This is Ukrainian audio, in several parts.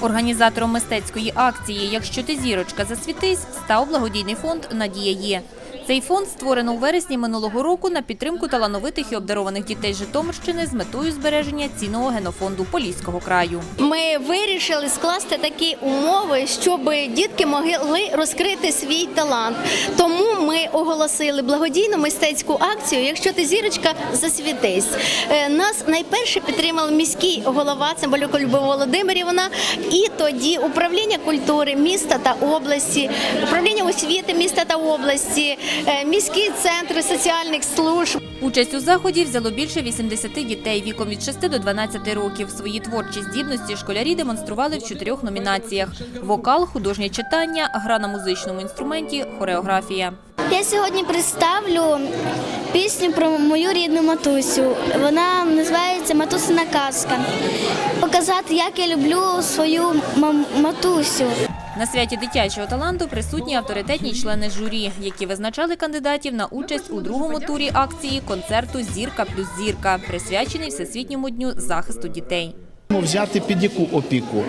Організатором мистецької акції Якщо ти зірочка засвітись став благодійний фонд Надія є. Цей фонд створено у вересні минулого року на підтримку талановитих і обдарованих дітей Житомирщини з метою збереження цінного генофонду Поліського краю. Ми вирішили скласти такі умови, щоб дітки могли розкрити свій талант. Тому ми оголосили благодійну мистецьку акцію. Якщо ти зірочка, засвітись. Е, Нас найперше підтримав міський голова Цимбалюк Любов Володимирівна, і тоді управління культури міста та області, управління освіти міста та області, е, міські центри соціальних служб. Участь у заході взяло більше 80 дітей віком від 6 до 12 років. Свої творчі здібності школярі демонстрували в чотирьох номінаціях: вокал, художнє читання, гра на музичному інструменті, хореографія. Я сьогодні представлю пісню про мою рідну матусю. Вона називається Матусина казка. Показати, як я люблю свою матусю. На святі дитячого таланту присутні авторитетні члени журі, які визначали кандидатів на участь у другому турі акції концерту Зірка плюс зірка, присвячений Всесвітньому дню захисту дітей. Взяти під яку опіку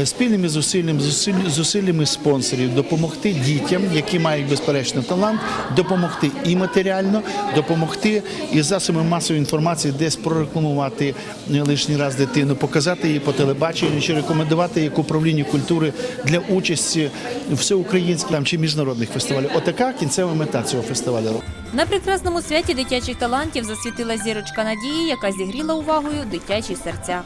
Е, спільними зусиллями, зусиллями спонсорів, допомогти дітям, які мають безперечно талант, допомогти і матеріально, допомогти і засобами масової інформації десь прорекламувати е, лишній раз дитину, показати її по телебаченню чи рекомендувати як управлінню культури для участі всеукраїнських там, чи міжнародних фестивалів. Отака кінцева мета цього фестивалю. На прекрасному святі дитячих талантів засвітила зірочка надії, яка зігріла увагою дитячі серця.